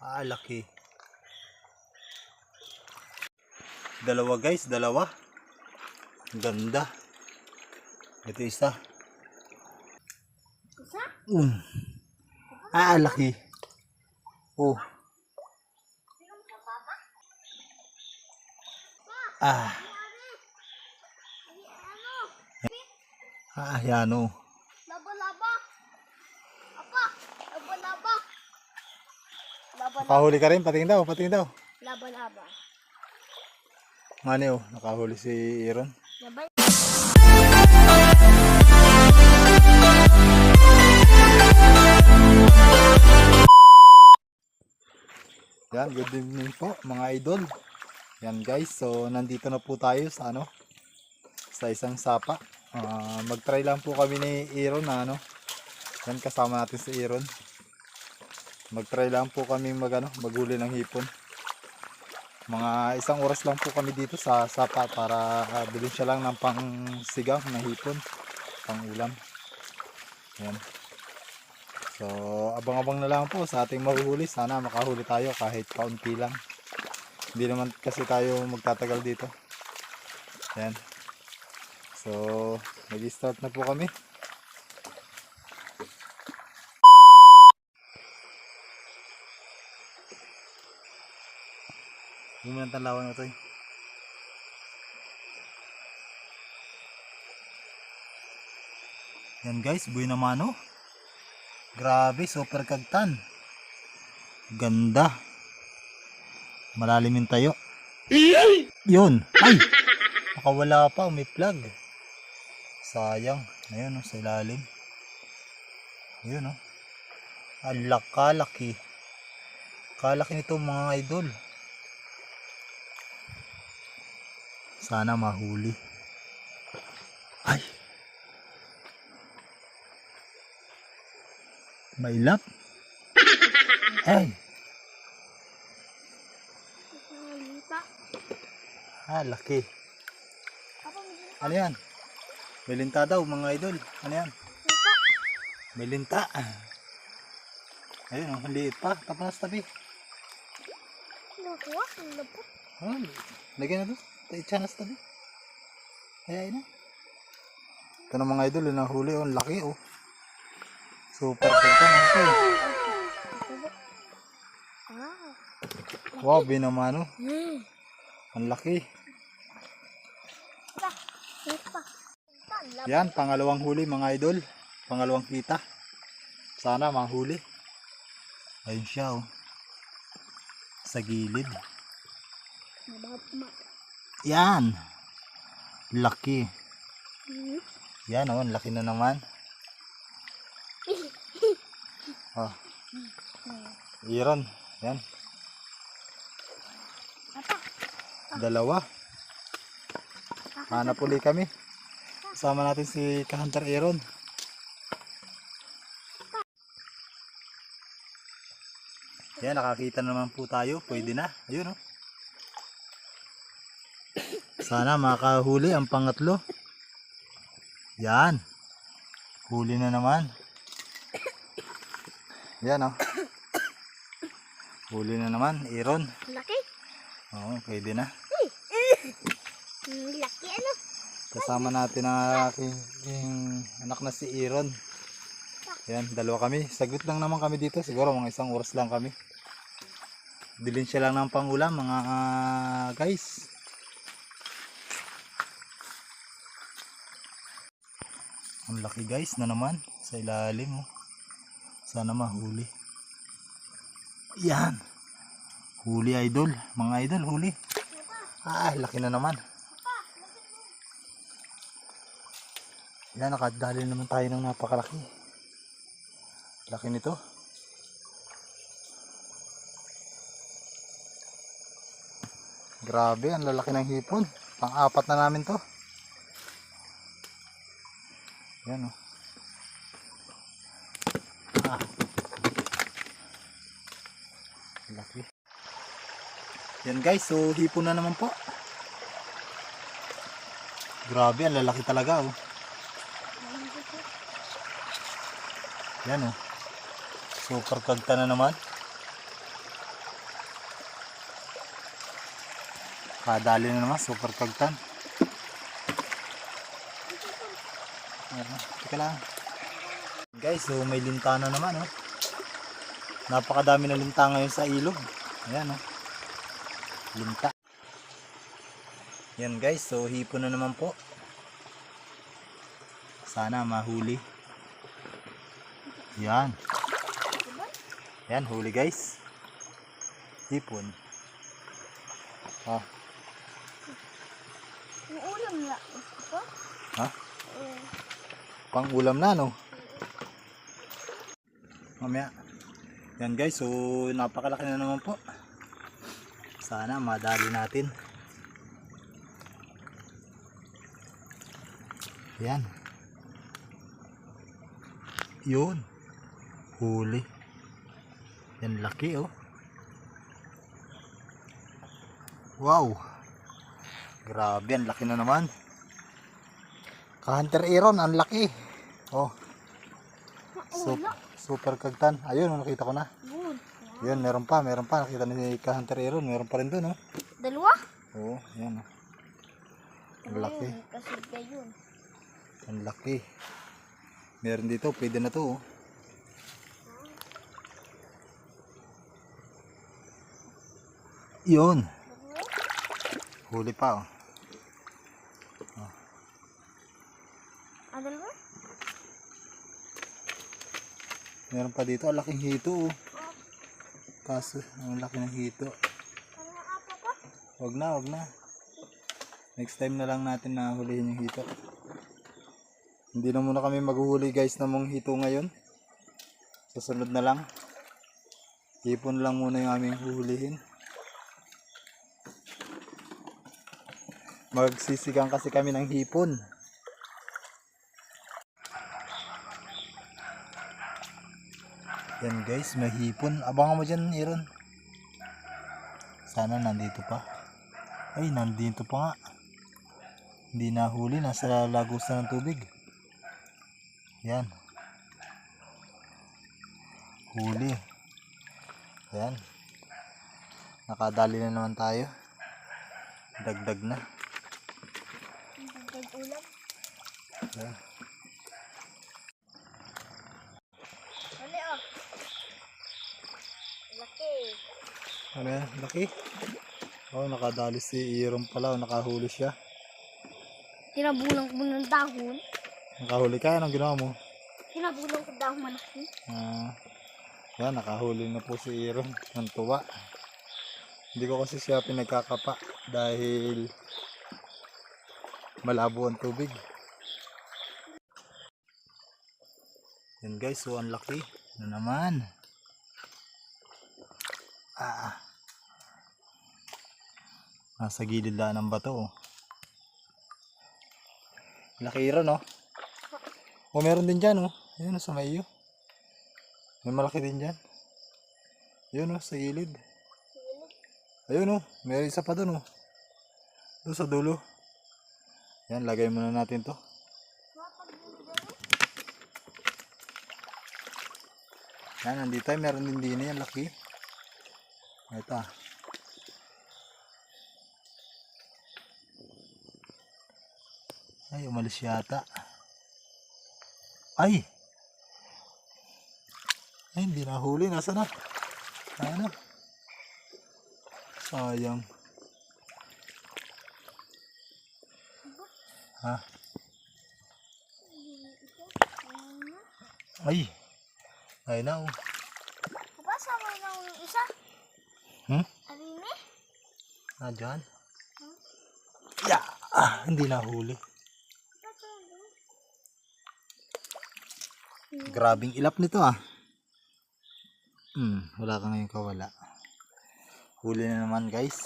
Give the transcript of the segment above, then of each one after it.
Ah, laki. Dalawa guys, dalawa. Ganda. Ito isa. Isa? Um. Ah, laki. Oh. Ah. Ah, yan oh. Laba-laba. Apa? Laba-laba. Laba-laba. Nakahuli ka rin, patingin daw, patingin daw. Laba-laba. Mani oh, nakahuli si Aaron. Laba. Yan, good evening po mga idol. Yan guys, so nandito na po tayo sa ano, sa isang sapa. Ah, mag-try lang po kami ni Aaron na ano. Yan kasama natin si Aaron. Mag-try lang po kami mag ano, maghuli ng hipon. Mga isang oras lang po kami dito sa sapa para uh, bilhin siya lang ng pang sigang na hipon, pang ulam. Yan. So, abang-abang na lang po sa ating mahuhuli. Sana makahuli tayo kahit kaunti lang. Hindi naman kasi tayo magtatagal dito. Yan. So, mag-start na po kami. Hindi mo nang talawan na ito eh. Yan guys, buhay na mano. Grabe, super kagtan. Ganda. Malalim yung tayo. Yun. Ay! Nakawala pa. Plug. Sayang. Ayun, oh, sa ilalim. Ayun, oh. Alak, kalaki. Kalaki nito mga idol. Sana mahuli. Ay! Mailap. Ay! Ah, laki. Ano yan? May linta daw mga idol. Ano yan? Lita. May linta. Ayun, ang liit pa. Tapos na sa tabi. Nakuha. Ang lapot. Oh, lagyan na doon. Taitsa na sa tabi. Kaya na. Ito na mga idol, yung nahuli. Oh, ang laki oh. Super to? Ah. Wow, binamano. Hmm. Ang laki. Yan, pangalawang huli mga idol. Pangalawang kita. Sana mahuli. Ayun siya oh. Sa gilid. Yan. Laki. Hmm. Yan oh, ang laki na naman. Oh. Iron. Yan. Dalawa. Hanap uli kami. Kasama natin si Kahunter Aaron. Yan, nakakita na naman po tayo. Pwede na. Ayun, oh. Sana makahuli ang pangatlo. Yan. Huli na naman. Yan, oh. Huli na naman. Aaron. Laki. Oo, pwede na. Hmm, Laki ano? Kasama natin ang aking anak na si Aaron. Yan, dalawa kami. Saglit lang naman kami dito. Siguro mga isang oras lang kami. Bilhin siya lang ng pangulam mga ah, guys. Ang laki guys na naman sa ilalim oh. Sana mahuli. Yan. Huli idol. Mga idol, huli. Ah, laki na naman. Yan, nakadali naman tayo ng napakalaki. Laki nito. Grabe, ang lalaki ng hipon. Pang-apat na namin to. Yan o. Oh. Ah. Laki. Yan guys, so hipo na naman po. Grabe, ang lalaki talaga oh. Yan oh. Super kagta na naman. Kadali na naman, super kagtan. Teka lang. Guys, so may linta na naman, oh. Napakadami na linta ngayon sa ilog. Ayan, oh. Linta. Yan guys, so hipon na naman po. Sana mahuli. Yan. Yan, huli guys. Hipon. Ah, Yung ulam na. Ito? Pang ulam na, no? Mamaya. Yan guys, so napakalaki na naman po. Sana madali natin. Yan. Yun. Huli. Yan laki oh. Wow. Grabe, ang laki na naman. Ka-hunter Aaron, ang laki. Oh, sup- super kagtan. Ayun, oh, nakita ko na. Yun, meron pa, meron pa. Nakita ni Ka-hunter Aaron, meron pa rin doon, oh. Dalawa? Oo, yan, oh. Ang laki. Kasi gayon. Ang laki. Meron dito, pwede na to, oh. Yun. Huli pa, oh. Ah, dalawa? Meron pa dito, ang laking hito, oh. Kaso, ang laki ng hito. Ano? Wag na, wag na. Next time na lang natin na hulihin yung hito. Hindi na muna kami maghuhuli guys ng mga hito ngayon. Susunod na lang. Hipon lang muna yung aming huhulihin. Magsisigang kasi kami ng hipon. Yan guys, may hipon. Abangan mo dyan, Aaron. Sana nandito pa. Ay, nandito pa nga. Hindi nahuli, nasa lagos na ng tubig. Yan. Huli. Yan. Nakadali na naman tayo. Dagdag na. Dagdag ulam. Yan. Ano ah? Laki. Ano yan? Laki? Oh, nakadali si Iron pala. Oh, nakahuli siya. Tinabulang ko ng dahon. Nakahuli ka? Anong ginawa mo? Tinabulang ko dahon malaki. Ah, yan, nakahuli na po si Iron ng tuwa. Hindi ko kasi siya pinagkakapa dahil malabo ang tubig. Yan guys, so ang laki na naman. Ah. Nasa gilid lang ng bato. Oh. Laki Iron, oh. Oh, meron din dyan, oh. Ayun, oh, sa may iyo. May malaki din dyan. Yun oh, sa gilid. Ayun oh, may isa pa dun oh. Doon sa dulo. Yan, lagay muna natin to. Yan, nandito ay meron din din yan, laki. Ito Ay, umalis yata. Ay! Ay, hindi nahuli. Nasa na? Ano? Sayang. Ha? Ay. Ay na oh. Kapasama na yung isa. Hmm? Arine? Ah, dyan? Yeah. Ah, hindi nahuli. Grabing ilap nito ah. Hmm, wala ka ngayon kawala. Huli na naman guys.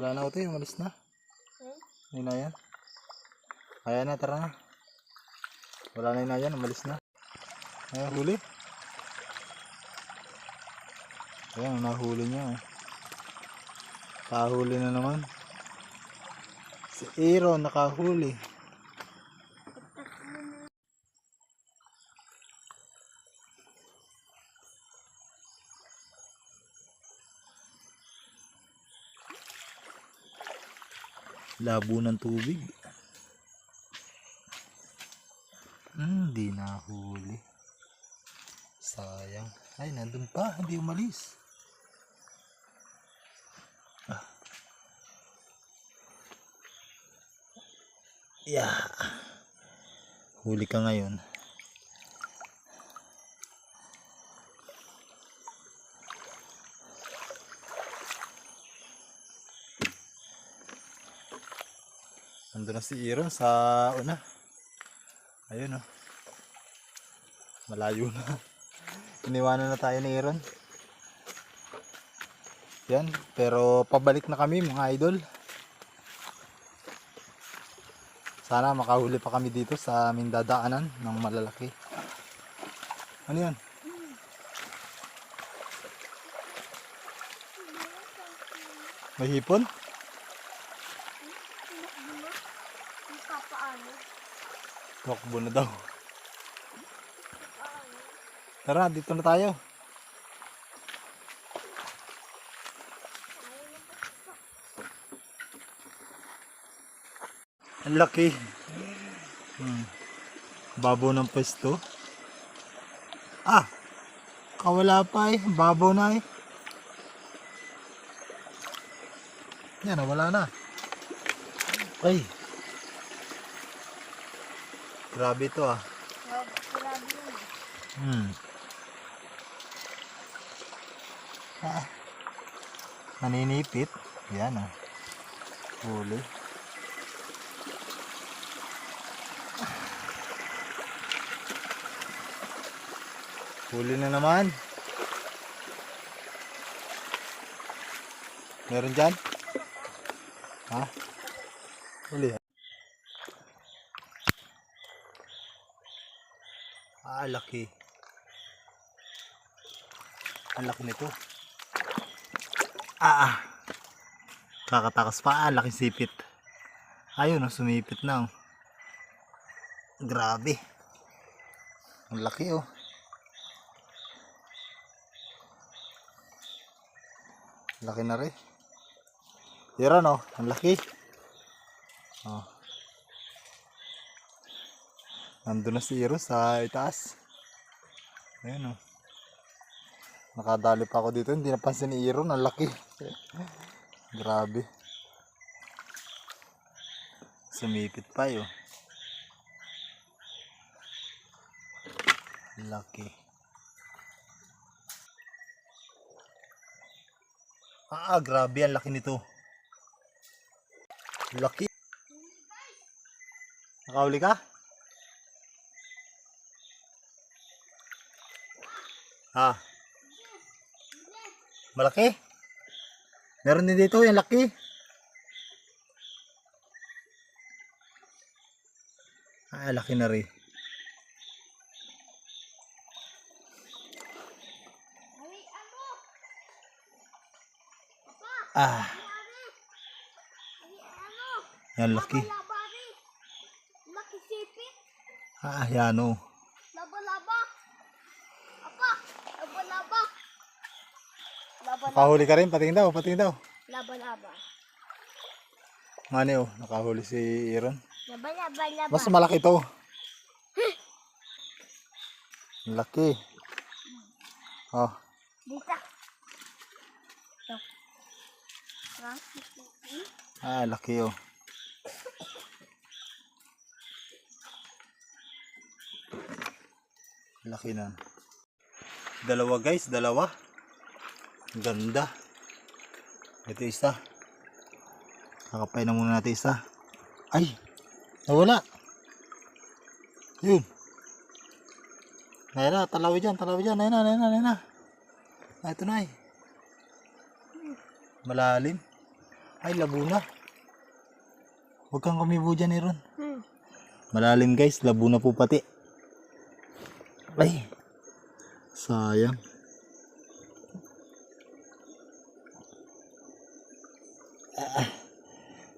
Wala na ito, umalis na. Hindi na yan. Kaya na, tara na. Wala na yun na yan, umalis na. Ayan, huli. Ayan, nahuli niya. Oh. Kahuli na naman. Si Aaron nakahuli. Labo ng tubig. Hindi hmm, nahuli. Sayang. Ay, nandun pa. Hindi umalis. Yeah. Huli ka ngayon. Nandun na si Aaron sa una. Ayun oh. Malayo na. Iniwanan na tayo ni Aaron. Yan, pero pabalik na kami mga idol. Sana makahuli pa kami dito sa aming dadaanan ng malalaki. Ano yan? May hipon? Takbo na daw. Tara, dito na tayo. Ang laki. Hmm. Babaw ng pwesto. Ah! Kawala pa eh. Babaw na eh. Yan, wala na. Ay. Grabe to ah. Hmm. Ah. Naninipit. Yan ah. Huli. Huli na naman. Meron dyan? Ha? Huli. Ah, laki. Ang laki nito. Ah, ah. Kakatakas pa. Ah, laki sipit. Ayun, oh, sumipit na. Oh. Grabe. Ang laki, oh. Laki na rin. Tira, no? Ang laki. Oh. Nandun na si Iro sa itaas. Ayan, oh. Nakadali pa ako dito. Hindi napansin ni Aaron. Ang laki. Grabe. Sumipit pa yun. Laki. Ah, grabe. Ang laki nito. Laki. Nakahuli ka? Ah. Malaki? Meron din dito yung laki. Ah, laki na rin. Ah, yan laki. Laki sipit. Ah, yan oh. Laba-laba. Apa? Laba-laba. Nakahuli ka rin, patingin daw, patingin daw. Laba-laba. Mani oh, nakahuli si Aaron. Laba-laba. Laba. Mas malaki to. Laki. Oh, Dito. Ito. Ha? Ah, laki oh. Laki na. Dalawa guys, dalawa. Ganda. Ito isa. Kakapay na muna natin isa. Ay! Nawala. Yun. Naina, talawi dyan, talawi dyan. Naina, naina, naina. Ah, ito na eh. Malalim. Ay, labo na. Huwag kang kumibo dyan, Aaron. Hmm. Malalim guys, labo na po pati. Ay. Sayang. Ah,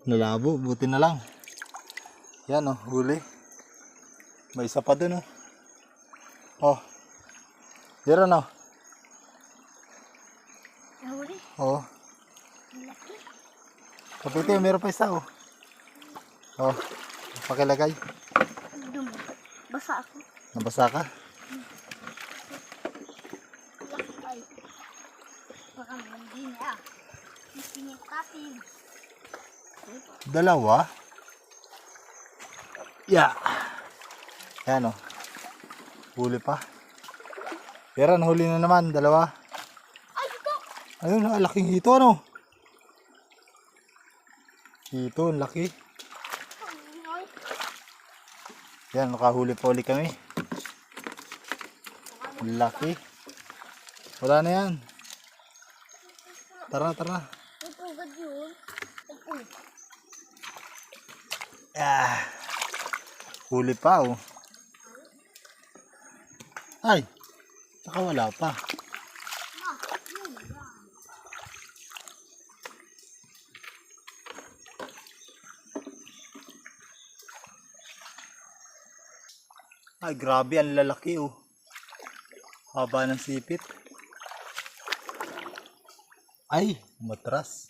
nalabo, buti na lang. Yan oh, huli. May isa pa dun oh. Oh. Dira no. Nahuli. Oh. Kapiti, meron pa isa oh. Oh, pakilagay. Basa ako. Nabasa ka? Dalawa? Yeah. Yan o. Huli pa. Pero nahuli na naman, dalawa. Ayun, ang laking hito ano. Ang laki. Yan, nakahuli pa ulit kami. Ang Laki. Wala na yan. Tara, tara. Ah. Huli pa oh. Ay. Saka wala pa. Ay, grabe, ang lalaki oh. Haba ng sipit. Ay, matras.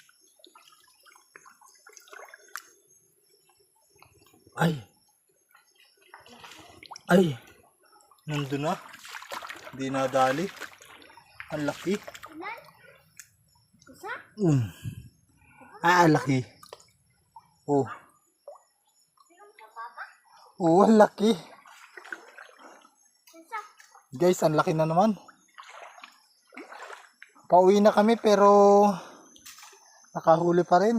Ay. Ay. Nandun na. Hindi nadali. Ang laki. Um. Ah, ang laki. Oh. Oh, ang laki. Guys, ang laki na naman. Pauwi na kami pero nakahuli pa rin.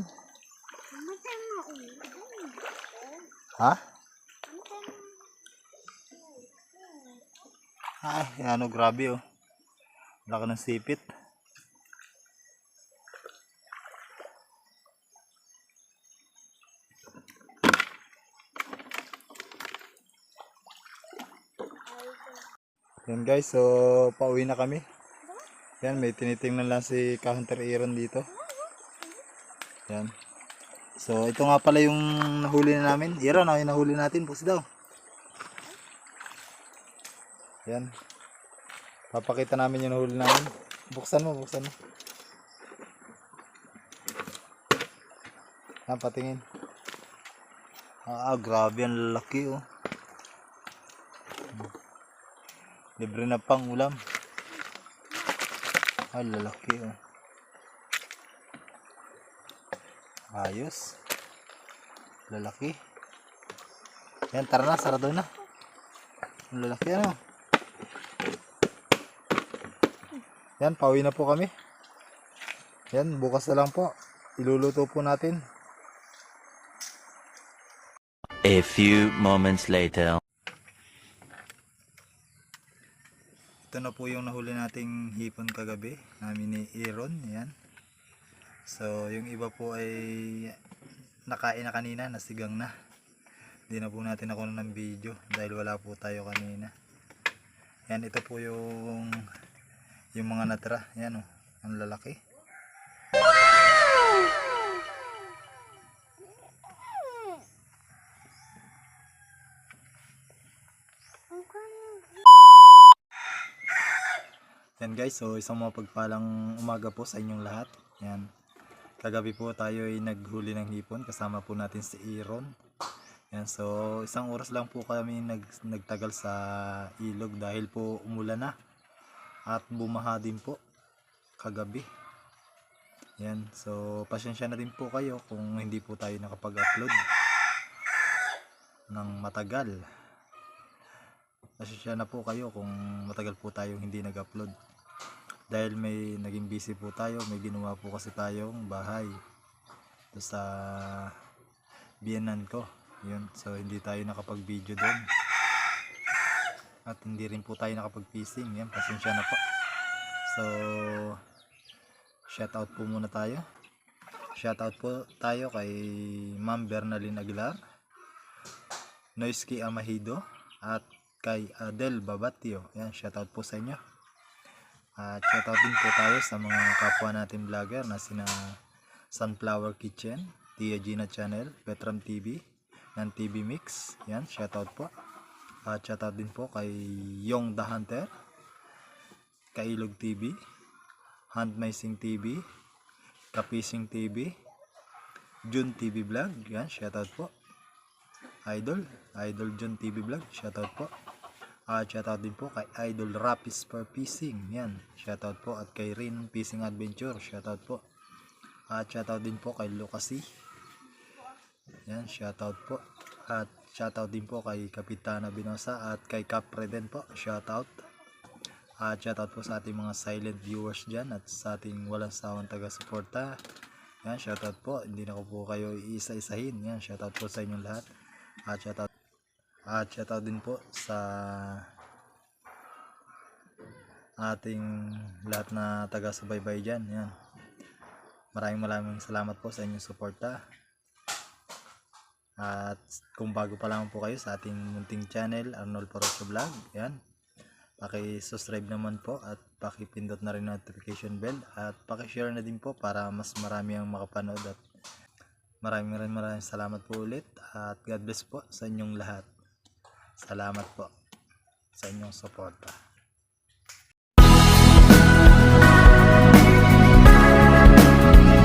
Ha? Ay, ano, grabe oh. Laki ng sipit. Yan guys, so pauwi na kami. Yan, may tinitingnan lang si Ka-Hunter Aaron dito. Yan. So, ito nga pala yung nahuli na namin. Aaron, ano yung nahuli natin? Bus daw. Yan. Papakita namin yung nahuli namin. Buksan mo, buksan mo. Yan, patingin. Ah, grabe ang laki oh. Libre na pang ulam. Ay, lalaki oh. Ayos. Lalaki. Yan, tara na, sarado na. Lalaki ano. Yan, pauwi na po kami. Yan, bukas na lang po. Iluluto po natin. A few moments later. Ito na po yung nahuli nating hipon kagabi namin ni Aaron. Yan. So, yung iba po ay nakain na kanina, nasigang na. Hindi na po natin ako ng video dahil wala po tayo kanina. Yan, ito po yung yung mga natira. Yan oh, ang lalaki. Yan guys, so isang mapagpalang umaga po sa inyong lahat. Yan. Kagabi po tayo ay naghuli ng hipon kasama po natin si Aaron. Yan, so isang oras lang po kami nag, nagtagal sa ilog dahil po umulan na at bumaha din po kagabi. Yan, so pasensya na din po kayo kung hindi po tayo nakapag-upload ng matagal. Pasensya na po kayo kung matagal po tayo hindi nag-upload. Dahil may naging busy po tayo, may ginawa po kasi tayong bahay sa biyanan ko. Yun, so hindi tayo nakapag-video doon. At hindi rin po tayo nakapag-fishing. Yan, pasensya na po. So, shout out po muna tayo. Shout out po tayo kay Ma'am Bernalyn Aguilar, Noisky Amahido, at kay Adel Babatio. Yan, shoutout po sa inyo. At shoutout din po tayo sa mga kapwa natin vlogger na sina Sunflower Kitchen, Tia Gina Channel, Petram TV, ng TV Mix. Yan, shoutout po. At shoutout din po kay Yong the Hunter, Kailog TV, Handmacing TV, Kapising TV, Jun TV Vlog. Yan, shoutout po. idol, Idol John TV Vlog, shoutout po. At shoutout din po kay Idol Rapis for Fishing, yan, shoutout po. At kay Rin Fishing Adventure, shoutout po. At shoutout din po kay Lucasi, yan, shoutout po. At shoutout din po kay Kapitana Binosa at kay Capre din po, shoutout. At shoutout po sa ating mga silent viewers dyan at sa ating walang sawang taga-suporta. Yan, shoutout po. Hindi na ko po kayo iisa-isahin. Yan, shoutout po sa inyong lahat. At shoutout, at shoutout din po sa ating lahat na taga-subaybay dyan. Yan. Maraming maraming salamat po sa inyong suporta. At kung bago pa lang po kayo sa ating munting channel, Arnold Parocho Vlog, yan. Paki-subscribe naman po at paki-pindot na rin notification bell at paki-share na din po para mas marami ang makapanood at maraming maraming salamat po ulit at God bless po sa inyong lahat. Salamat po sa inyong suporta.